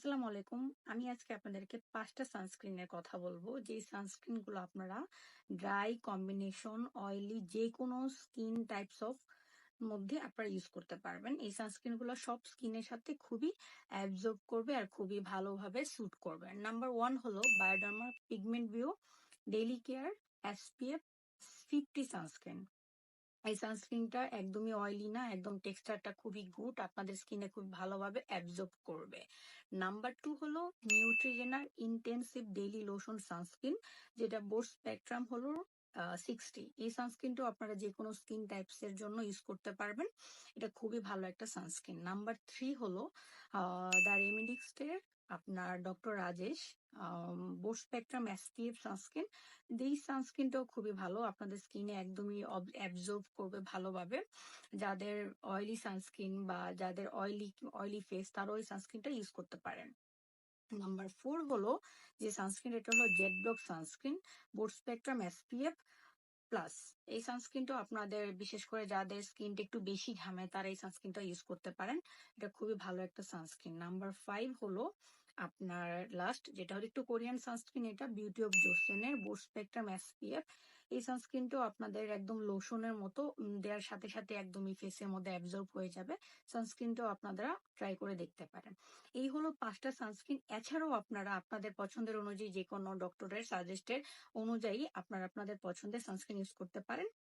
আসসালামু আলাইকুম। আমি আজকে আপনাদেরকে পাঁচটা সানস্ক্রিনের কথা বলব। যেই সানস্ক্রিনগুলো আপনারা ড্রাই, কম্বিনেশন, অয়েলি যেকোনো স্কিন টাইপস অফ মধ্যে আপনারা ইউজ করতে পারবেন। এই সানস্ক্রিনগুলো সব স্কিনের সাথে খুবই অ্যাবজর্ব করবে আর খুবই ভালোভাবে স্যুট করবে। নাম্বার ওয়ান হলো Bioderma pigment bio daily care SPF 50 sunscreen. এই সানস্ক্রিনটা একদমই অয়েলি না, একদম টেক্সচারটা খুবই গুড। আপনাদের স্কিনে খুব ভালোভাবে অ্যাবজর্ব করবে। নাম্বার টু হলো নিউট্রিজেনার ইনটেনসিভ ডেইলি লোশন সানস্ক্রিন যেটা বোর স্পেকট্রাম হলো 60 এই সানস্ক্রিনটাও আপনারা যেকোনো স্কিন টাইপস এর জন্য ইউজ করতে পারবেন। এটা খুবই ভালো একটা সানস্ক্রিন। নাম্বার 3 হলো দ্য রেমেডিক্স এর আপনার doctor Rajesh broad spectrum SPF sunscreen. এই সানস্ক্রিনটাও খুবই ভালো। আপনাদের স্কিনে একদমই অব অ্যাবজর্ব করবে ভালোভাবে। যাদের অয়েলি সানস্ক্রিন বা যাদের অয়েলি অয়েলি ফেস তারাও এই সানস্ক্রিনটা ইউজ করতে পারেন। নাম্বার ফোর হলো যে সানস্ক্রিন এটা হলো Z block sunscreen broad spectrum SPF plus. এই সানস্ক্রিনটা আপনাদের, বিশেষ করে যাদের স্কিনটা একটু বেশি ঘামে, তারা এই সানস্ক্রিনটা ইউজ করতে পারেন। এটা খুবই ভালো একটা সানস্ক্রিন। নাম্বার ফাইভ হলো আপনার লাস্ট যেটা হলো একটু কোরিয়ান সানস্ক্রিন এটা বিউটি অফ জোসেনের বোর স্পেকট্রাম এসপিএফ। এই সানস্ক্রিনটাও আপনাদের একদম লোশনের মতো দেওয়ার সাথে, সাথে একদমই ফেসের মধ্যে অ্যাবজর্ব হয়ে যাবে। সানস্ক্রিনটাও আপনারা ট্রাই করে দেখতে পারেন। এই হলো পাঁচটা সানস্ক্রিন। এছাড়াও আপনারা আপনাদের পছন্দের অনুযায়ী যে কোনো ডক্টরের সাজেস্টের অনুযায়ী আপনারা আপনাদের পছন্দের সানস্ক্রিন ইউজ করতে পারেন।